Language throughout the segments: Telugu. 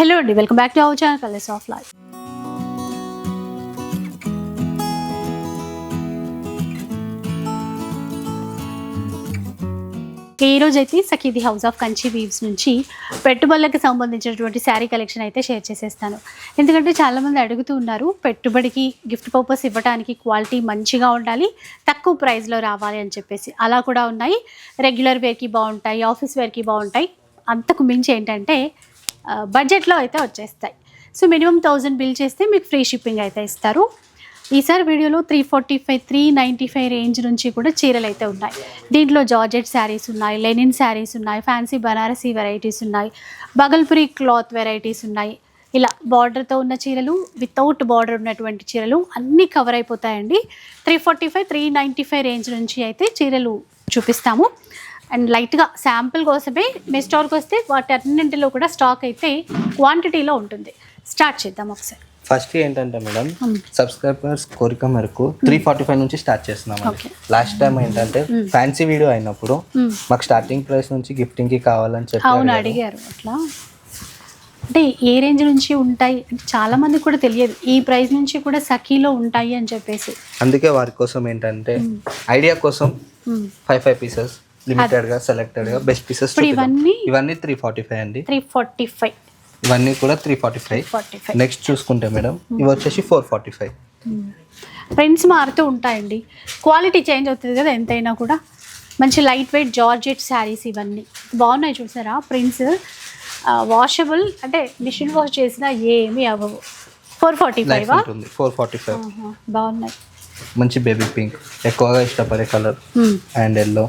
హలో అండి welcome back to our channel colours of life ఈ రోజు అయితే సఖీది హౌస్ ఆఫ్ కంచి వీవ్స్ నుంచి పెట్టుబడులకు సంబంధించినటువంటి శారీ కలెక్షన్ అయితే షేర్ చేసేస్తాను. ఎందుకంటే చాలామంది అడుగుతూ ఉన్నారు పెట్టుబడికి గిఫ్ట్ పర్పస్ ఇవ్వడానికి క్వాలిటీ మంచిగా ఉండాలి తక్కువ ప్రైస్లో రావాలి అని చెప్పేసి. అలా కూడా ఉన్నాయి. రెగ్యులర్ వేర్కి బాగుంటాయి ఆఫీస్ వేర్కి బాగుంటాయి. అంతకు మించి ఏంటంటే బడ్జెట్లో అయితే వచ్చేస్తాయి. సో మినిమం థౌజండ్ బిల్ చేస్తే మీకు ఫ్రీ షిప్పింగ్ అయితే ఇస్తారు. ఈసారి వీడియోలో three forty five three ninety five range నుంచి కూడా చీరలు అయితే ఉన్నాయి. దీంట్లో జార్జెట్ శారీస్ ఉన్నాయి లెనిన్ శారీస్ ఉన్నాయి ఫ్యాన్సీ బనారసీ వెరైటీస్ ఉన్నాయి బగల్పురి క్లాత్ వెరైటీస్ ఉన్నాయి. ఇలా బార్డర్తో ఉన్న చీరలు వితౌట్ బార్డర్ ఉన్నటువంటి చీరలు అన్నీ కవర్ అయిపోతాయండి. Three forty five three ninety five range నుంచి అయితే చీరలు చూపిస్తాము. అండ్ లైట్గా శాంపుల్ కోసమే మీ స్టోర్కి వస్తే వాటి అన్నింటిలో కూడా స్టాక్ అయితే క్వాంటిటీలో ఉంటుంది స్టార్ట్ చేద్దాం ఒకసారి ఫస్ట్ ఏంటంటే మేడం. సబ్స్క్రైబర్స్ కోరిక మేరకు త్రీ ఫార్టీ ఫైవ్ నుంచి స్టార్ట్ చేస్తున్నాం. లాస్ట్ టైం ఏంటంటే ఫ్యాన్సీ వీడియో అయినప్పుడు. మాకు స్టార్టింగ్ ప్రైస్ నుంచి గిఫ్టింగ్కి కావాలని చెప్పి అవును అడిగారు. అట్లా అంటే ఏ రేంజ్ నుంచి ఉంటాయి అంటే చాలా మంది కూడా తెలియదు ఈ ప్రైస్ నుంచి కూడా సఖీలో ఉంటాయి అని చెప్పేసి అందుకే వారి కోసం ఏంటంటే ఐడియా కోసం. ఫైవ్ ఫైవ్ పీసెస్ లిమిటెడ్గా సెలెక్టెడ్గా బెస్ట్ పీసెస్ ఇవన్నీ ఇవన్నీ త్రీ ఫార్టీ ఫైవ్ అండి. త్రీ ఫార్టీ ఫైవ్ ఇవన్నీ కూడా త్రీ ఫార్టీ ఫైవ్ నెక్స్ట్ చూసుకుంటే మేడం ఇవి వచ్చేసి ఫోర్ ఫార్టీ ఫైవ్ ప్రింట్స్ మారుతూ ఉంటాయండి. క్వాలిటీ చేంజ్ అవుతుంది కదా ఎంతైనా కూడా. మంచి లైట్ వెయిట్ జార్జెట్ శారీస్ ఇవన్నీ. బాగున్నాయి చూసారా? ప్రింట్స్ వాషబుల్ అంటే మిషన్ వాష్ చేసినా ఏమీ అవ్వవు. Four forty five four forty five బాగున్నాయి. మంచి బేబీ పింక్ ఎక్కువగా ఇష్టపడే కలర్. And yellow.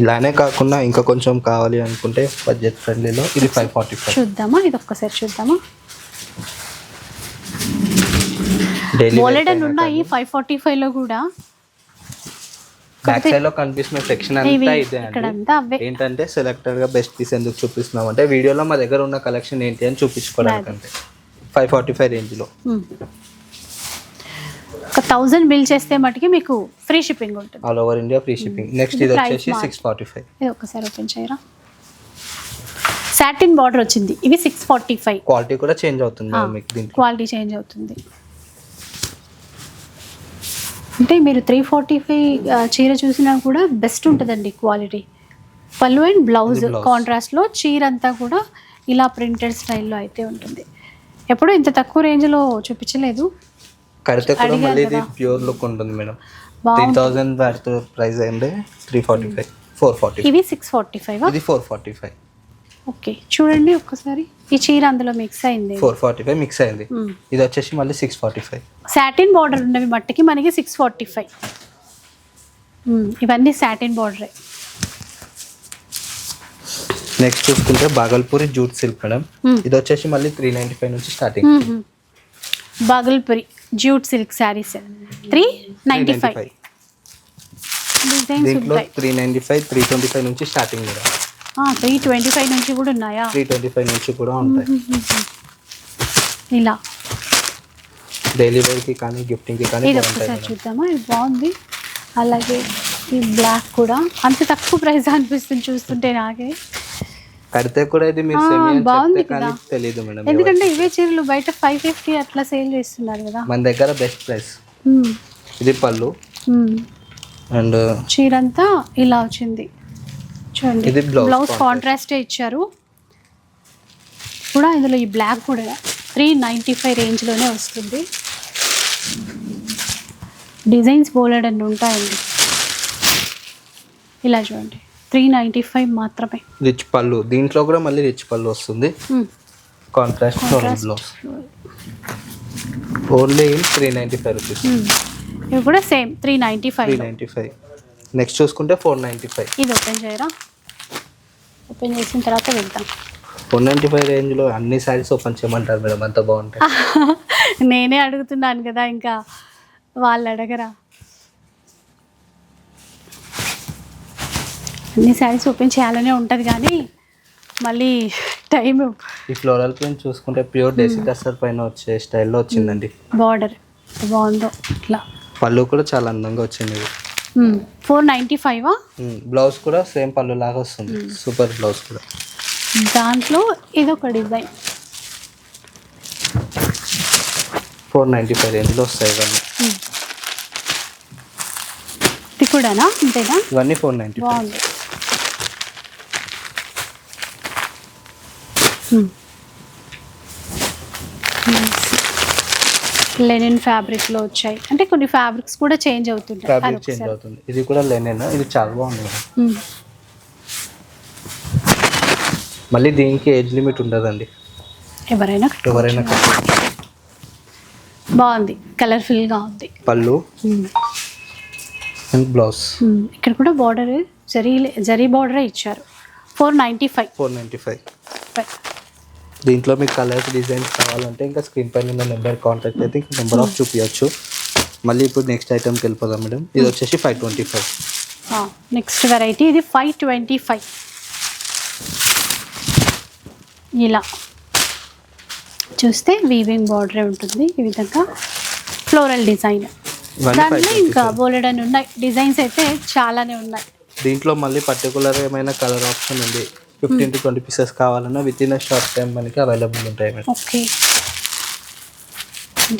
ఇలానే కాకుండా ఇంకా కొంచెం కావాలి అనుకుంటే బడ్జెట్ ఫ్రెండ్లీలో ఇది ఫైవ్ ఫార్టీ ఫైవ్ చూద్దామా? ఇది ఒక్కసారి చూద్దామా? డైలీ బోలెడ్ అని ఉన్నాయి ఫైవ్ ఫార్టీ ఫైవ్లో కూడా. బ్యాక్ సైడ్లో కనిపిస్తున్న సెక్షన్ అంతా ఇదే అండి. ఏంటంటే సెలెక్టెడ్గా బెస్ట్ పీస్ ఎందుకు చూపిస్తున్నాం అంటే వీడియోలో మా దగ్గర ఉన్న కలెక్షన్ ఏంటి అని చూపించుకోవడానికి అంటే ఫైవ్ ఫార్టీ ఫైవ్ రేంజ్లో. మ్మ్. ఒక థౌజండ్ బిల్ చేస్తే మటుకి మీకు ఫ్రీ షిప్పింగ్ ఉంటుంది. All over India free shipping next ఇది వచ్చేసి. సిక్స్ ఫార్టీ ఫైవ్ ఇది ఒకసారి ఓపెన్ చేయరా? సాటిన్ బార్డర్ వచ్చింది. ఇవి సిక్స్ ఫార్టీ ఫైవ్ క్వాలిటీ కూడా చేంజ్ అవుతుంది మీకు క్వాలిటీ చేంజ్ అవుతుంది. అంటే మీరు త్రీ ఫార్టీ ఫైవ్ చీర చూసినా కూడా బెస్ట్ ఉంటుందండి క్వాలిటీ పళ్ళు అండ్ బ్లౌజ్. కాంట్రాస్ట్లో చీర అంతా కూడా ఇలా ప్రింటెడ్ స్టైల్లో అయితే ఉంటుంది. ఎప్పుడు ఇంత తక్కువ రేంజ్లో చూపించలేదు. కడితే కూడా మళ్ళీ ఇది. ప్యూర్ లుక్ ఉంటుంది మేడం. త్రీ థౌజండ్ బ్యాట్ ప్రైస్ అయింది three forty five four forty ఇవి సిక్స్ ఫార్టీ ఫైవ్ ఇది ఫోర్ ఫార్టీ ఫైవ్ ఓకే చూడండి ఒక్కసారి. ఈ చీర అందులో మిక్స్ అయింది. ఫోర్ ఫార్టీ ఫైవ్ మిక్స్ అయింది. ఇది వచ్చేసి మళ్ళీ six forty five satin border ఉన్నవి మట్టికి మనకి సిక్స్ ఫార్టీ ఫైవ్ ఇవన్నీ సాటిన్ బార్డరే నెక్స్ట్ చూసుకుంటే బాగల్పూరి జూట్ సిల్క్ మేడం. ఇది వచ్చేసి మళ్ళీ త్రీ నైన్టీ ఫైవ్ నుంచి starting Bhagalpuri. Jute silk saris. Three ninety five. Designs దీంట్లో ఉంటాయి. Three ninety five three twenty five నుంచి స్టార్టింగ్ త్రీ ట్వంటీ ఫైవ్ నుంచి కూడా ఉన్నాయా? త్రీ ట్వంటీ ఫైవ్ నుంచి కూడా ఉంటాయి. ఇలా. డైలీ వేర్కి కానీ గిఫ్టింగ్కి కానీ ఇది మేడం. చూద్దామా? ఇది బాగుంది. అలాగే ఈ బ్లాక్ కూడా. అంత తక్కువ ప్రైస్ అనిపిస్తుంది చూస్తుంటే నాకే. కడితే కూడా ఇది మీరు ఆ, సెమీ అని బాగుంది చెప్తే కానీ కదా. తెలియదు మేడం ఎందుకంటే ఇవే చీరలు బయట ఫైవ్ ఫిఫ్టీ అట్లా సేల్ చేస్తున్నారు కదా. మన దగ్గర బెస్ట్ ప్రైస్ మ్మ్. ఇది పళ్ళు. అండ్ చీర అంతా ఇలా వచ్చింది. చూడండి. ఇది blouse బ్లౌజ్. కాంట్రాస్టే ఇచ్చారు. కూడా ఇందులో ఈ బ్లాక్ కూడా త్రీ నైంటీ ఫైవ్ రేంజ్లోనే వస్తుంది. డిజైన్స్ బోలెడ్ అని ఉంటాయండి. ఇలా చూడండి. త్రీ నైంటీ ఫైవ్ మాత్రమే. రిచ్ పళ్ళు దీంట్లో కూడా మళ్ళీ రిచ్ పళ్ళు వస్తుంది. Contrast blouse only three ninety five rupees. ఇవి కూడా same three ninety three five ninety five. Next చూసుకుంటే ఫోర్ నైంటీ ఫైవ్. ఇది ఓపెన్ చేయరా? ఓపెన్ చేసిన తర్వాత వెళ్తాం ఫోర్ నైంటీ ఫైవ్ రేంజ్లో అన్ని శారీస్ ఓపెన్ చేయమంటారు మేడం. అంత బాగుంటాయి. నేనే అడుగుతున్నాను కదా ఇంకా వాళ్ళు అడగరా? అన్ని శారీస్ ఓపెన్ చేయాలనే ఉంటుంది కానీ మళ్ళీ టైం ఈ ఫ్లోరల్ ప్రింట్ చూసుకుంటే ప్యూర్ డెసి టస్సర్ పైన వచ్చే స్టైల్లో వచ్చిందండి. బార్డర్ బాగుందో ఇట్లా. పళ్ళు కూడా చాలా అందంగా వచ్చింది. ఇది ఫోర్ నైంటీ ఫైవ్ బ్లౌజ్ కూడా సేమ్ పళ్ళు లాగా వస్తుంది. సూపర్ బ్లౌజ్ కూడా. దాంట్లో ఇదొక డిజైన్ ఫోర్ నైంటీ ఫైవ్ రేంజ్లో వస్తాయి ఇవన్నీ. ఇది కూడానా? అంతేనా? ఇవన్నీ ఫోర్ నైంటీ బాగుంది. Hmm. లెనిన్ ఫ్యాబ్రిక్లో వచ్చాయి. అంటే కొన్ని ఫ్యాబ్రిక్స్ కూడా చేంజ్ అవుతుంటాయి. ఫ్యాబ్రిక్. చేంజ్ అవుతుంది. ఇది కూడా లెనిన్ ఇది చాలా బాగుంది. Hmm. మళ్ళీ దీనికి ఏజ్ లిమిట్ ఉండదండి. ఎవరైనా ఎవరైనా. బాగుంది. కలర్ఫుల్గా ఉంది. పళ్ళు. Hmm. And blouse Hmm. ఇక్కడ కూడా బార్డర్ జరీ జరీ బార్డరే ఇచ్చారు. Four ninety five four ninety five దీంట్లో మీకు కలర్స్ డిజైన్స్ కావాలంటే ఇంకా స్క్రీన్ పైన ఉన్న నెంబర్ కాంటాక్ట్ అయితే ఇంకా నెంబర్ ఆఫ్ చూపించచ్చు మళ్ళీ ఇప్పుడు నెక్స్ట్ ఐటమ్కి వెళ్ళిపోదాం మేడం. ఇది వచ్చేసి five twenty five next variety ఇది ఫైవ్ ట్వంటీ ఫైవ్ ఇలా. చూస్తే వీవింగ్ బార్డరే ఉంటుంది. ఈ విధంగా ఫ్లోరల్ డిజైన్ దాంట్లో ఇంకా బోలెడ్ అని ఉన్నాయి. డిజైన్స్ అయితే చాలానే ఉన్నాయి. దీంట్లో మళ్ళీ పర్టికులర్ ఏమైనా కలర్ ఆప్షన్ ఉంది? ఫిఫ్టీన్ టు ట్వంటీ పీసెస్ కావాలన్నా విత్ ఇన్ షార్ట్ టైం మనకి అవైలబుల్ ఉంటాయి మేడం. ఓకే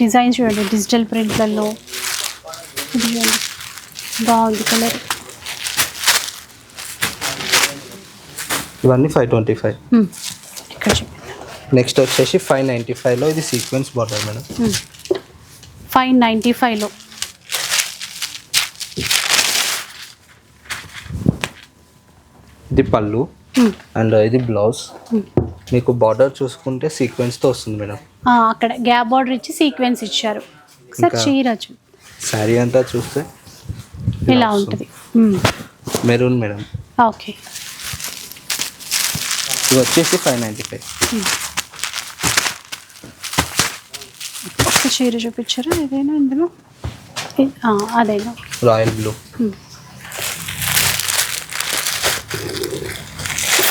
డిజైన్ చూడండి డిజిటల్ ప్రింట్లలో బాగుంది కలర్ ఇవన్నీ ఫైవ్ ట్వంటీ ఫైవ్ నెక్స్ట్ వచ్చేసి ఫైవ్ నైంటీ ఫైవ్లో ఇది sequence border madam. Five ninety ఫైవ్లో ఇది పళ్ళు. అండ్ ఇది బ్లౌజ్. మీకు బార్డర్ చూసుకుంటే సీక్వెన్స్తో వస్తుంది మేడం. అక్కడ గ్యాప్ బార్డర్ ఇచ్చి సీక్వెన్స్ ఇచ్చారు. ఇంకా- చీర శారీ అంతా చూస్తే ఇలా ఉంటుంది. Maroon madam. ఓకే. ఇది వచ్చేసి ఫైవ్ నైంటీ ఫైవ్ చీర చూపించారా? ఏదైనా ఇందులో? అదేనా? రాయల్ బ్లూ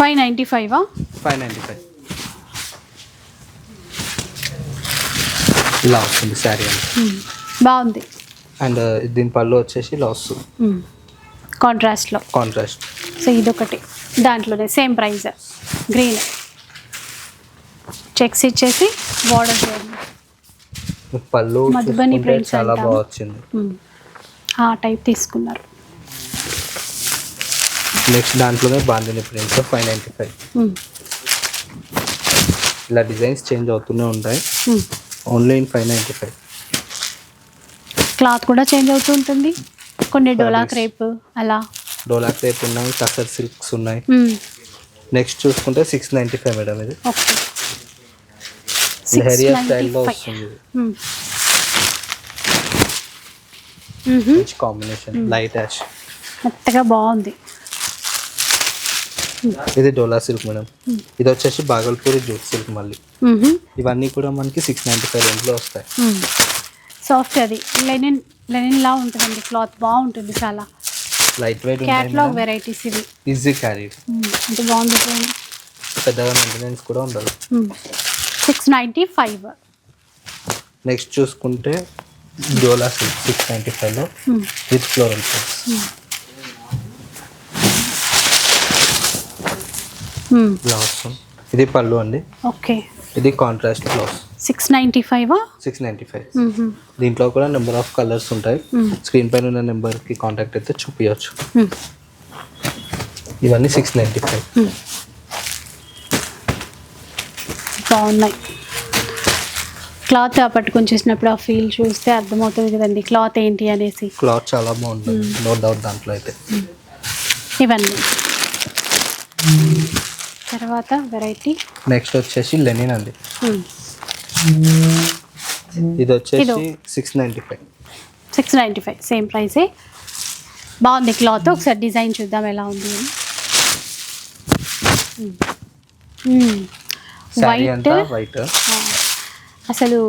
ఫైవ్ నైంటీ ఫైవా ఫైవ్ నైంటీ ఫైవ్. ఇలా వస్తుంది శారీ అండి బాగుంది. అండ్ దీని పళ్ళు వచ్చేసి ఇలా వస్తుంది కాంట్రాస్ట్లో. కాంట్రాస్ట్. సో ఇదొకటి. దాంట్లోనే సేమ్ ప్రైస్. గ్రీన్. చెక్స్ ఇచ్చేసి బార్డర్ పళ్ళు మధుబని prints చాలా. బాగా వచ్చింది. ఆ టైప్ తీసుకున్నారు. నెక్స్ట్ దాంట్లోనే bandhani prints five ninety five. ఇలా డిజైన్స్ చేంజ్ అవుతూనే ఉంటాయి. Only in five ninety five cloth కూడా చేంజ్ అవుతూ ఉంటుంది. కొన్ని డోలా. క్రేప్ అలా. డోలా క్రేప్ ఉన్నాయి కసర్ సిల్క్స్ ఉన్నాయి. నెక్స్ట్ చూసుకుంటే సిక్స్ నైంటీ ఫైవ్ మేడం ఇది. లెహరియా 695. స్టైల్లో వస్తుంది. కాంబినేషన్ లైట్ యాష్ మెత్తగా బాగుంది. ఇది డోలా సిల్క్ మేడం. ఇది వచ్చేసి బాగల్పూరి జూట్ సిల్క్ మళ్ళీ. ఇవన్నీ కూడా మనకి సిక్స్ నైంటీ ఫైవ్ రేంజ్లో వస్తాయి. సాఫ్ట్ అది. లెనిన్ లెనిన్ లా ఉంటుందండి. క్లాత్ బాగుంటుంది చాలా. లైట్ వెయిట్ క్యాట్లాగ్ వెరైటీస్ ఇవి. Easy carry. అంటే బాగుంది పెద్దగా మెయింటెనెన్స్ కూడా ఉండదు. సిక్స్ నైంటీ ఫైవ్ నెక్స్ట్ చూసుకుంటే డోలా సిల్క్ సిక్స్ నైంటీ ఫైవ్లో విత్ ఫ్లోరల్ వస్తుంది ఇది పళ్ళు అండి. ఓకే. ఇది contrast blouse. Six ninety five six ninety five దీంట్లో కూడా నెంబర్ ఆఫ్ కలర్స్ ఉంటాయి. స్క్రీన్ పైన ఉన్న నెంబర్కి కాంటాక్ట్ అయితే చూపించవచ్చు ఇవన్నీ సిక్స్ నైంటీ ఫైవ్ బాగున్నాయి. క్లాత్ పట్టుకొని చూసినప్పుడు ఆ ఫీల్ చూస్తే అర్థమవుతుంది కదండి. క్లాత్ ఏంటి అనేసి. క్లాత్ చాలా బాగుంటుంది. నో డౌట్ దాంట్లో అయితే. ఇవన్నీ. తర్వాత వెరైటీ? నెక్స్ట్ వచ్చేసి లెనిన్ అండి. ఇది వచ్చేసి. Six ninety five six ninety five same ప్రైసే బాగుంది క్లాత్. ఒకసారి డిజైన్ చూద్దాం ఎలా ఉంది వైట్ వైట్ అసలు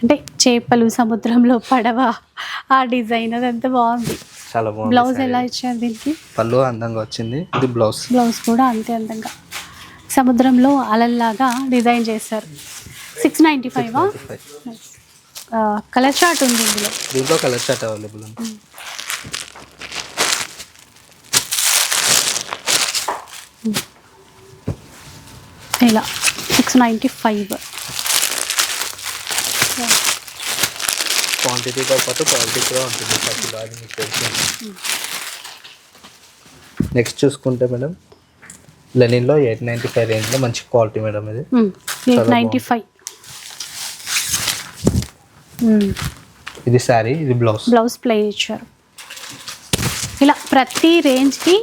అంటే చేపలు సముద్రంలో పడవ ఆ డిజైన్ అదంతా బాగుంది. చాలా బాగుంది బ్లౌజ్. ఎలా ఇచ్చారు దీనికి? పళ్ళు అందంగా వచ్చింది. ఇది బ్లౌజ్ బ్లౌజ్ కూడా అంతే అందంగా. సముద్రంలో అలల్లాగా డిజైన్ చేశారు. Six ninety five colour chart ఉంది ఇందులో. దీంట్లో కలర్ షర్ట్ అవైలబుల్ ఉంది. ఇలా సిక్స్ నైంటీ ఫైవ్ క్వాంటిటీతో పాటు క్వాలిటీ కూడా ఉంటుంది పట్టులో అది మీకు తెలిసింది నెక్స్ట్ చూసుకుంటే మేడం లెనిన్లో ఎయిట్ నైంటీ ఫైవ్ రేంజ్లో మంచి క్వాలిటీ మేడం ఇది. Eight ninety five. ఇది శారీ ఇది బ్లౌజ్. బ్లౌజ్ ప్లెయిన్ ఇచ్చారు ఇలా ప్రతి రేంజ్కి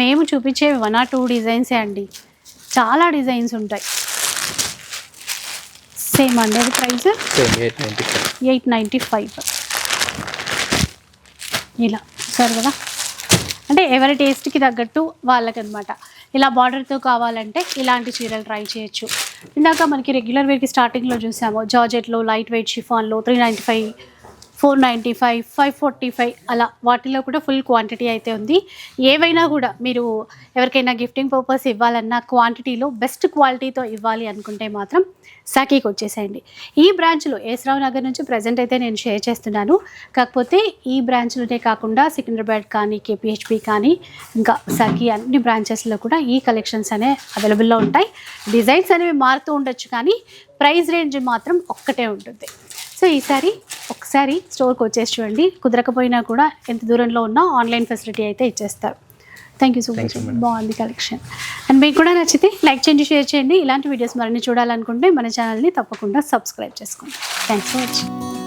మేము చూపించే వన్ ఆర్ టూ డిజైన్సే అండి. చాలా డిజైన్స్ ఉంటాయి. సేమ్ అండి అది ప్రైస్? Eight ninety five. ఇలా సార్ కదా? అంటే ఎవరి టేస్ట్కి తగ్గట్టు వాళ్ళకనమాట ఇలా బార్డర్తో కావాలంటే ఇలాంటి చీరలు ట్రై చేయొచ్చు. ఇందాక మనకి రెగ్యులర్ వేర్కి స్టార్టింగ్లో చూసాము జార్జెట్లో light weight షిఫాన్లో three ninety five four ninety five five forty five అలా వాటిలో కూడా ఫుల్ క్వాంటిటీ అయితే ఉంది. ఏవైనా కూడా మీరు ఎవరికైనా గిఫ్టింగ్ పర్పస్ ఇవ్వాలన్నా క్వాంటిటీలో బెస్ట్ క్వాలిటీతో ఇవ్వాలి అనుకుంటే మాత్రం సాకీకి వచ్చేసేయండి. ఈ బ్రాంచ్లో ఏసరావు నగర్ నుంచి ప్రజెంట్ అయితే నేను షేర్ చేస్తున్నాను. కాకపోతే ఈ బ్రాంచ్లోనే కాకుండా సికింద్రాబాద్ కానీ కేపీహెచ్పి కానీ ఇంకా సాకి అన్ని బ్రాంచెస్లో కూడా ఈ కలెక్షన్స్ అనే అవైలబుల్లో ఉంటాయి. డిజైన్స్ అనేవి మారుతూ ఉండొచ్చు కానీ ప్రైస్ రేంజ్ మాత్రం ఒక్కటే ఉంటుంది. సో ఈసారి ఒకసారి స్టోర్కి వచ్చేసి చూడండి. కుదరకపోయినా కూడా ఎంత దూరంలో ఉన్నా ఆన్లైన్ ఫెసిలిటీ అయితే ఇచ్చేస్తారు. థ్యాంక్ యూ సో మచ్ బాగుంది కలెక్షన్. అండ్ మీకు కూడా నచ్చితే లైక్ చేయండి షేర్ చేయండి. ఇలాంటి వీడియోస్ మరిన్ని చూడాలనుకుంటే మన ఛానల్ని తప్పకుండా సబ్స్క్రైబ్ చేసుకోండి. Thanks for watching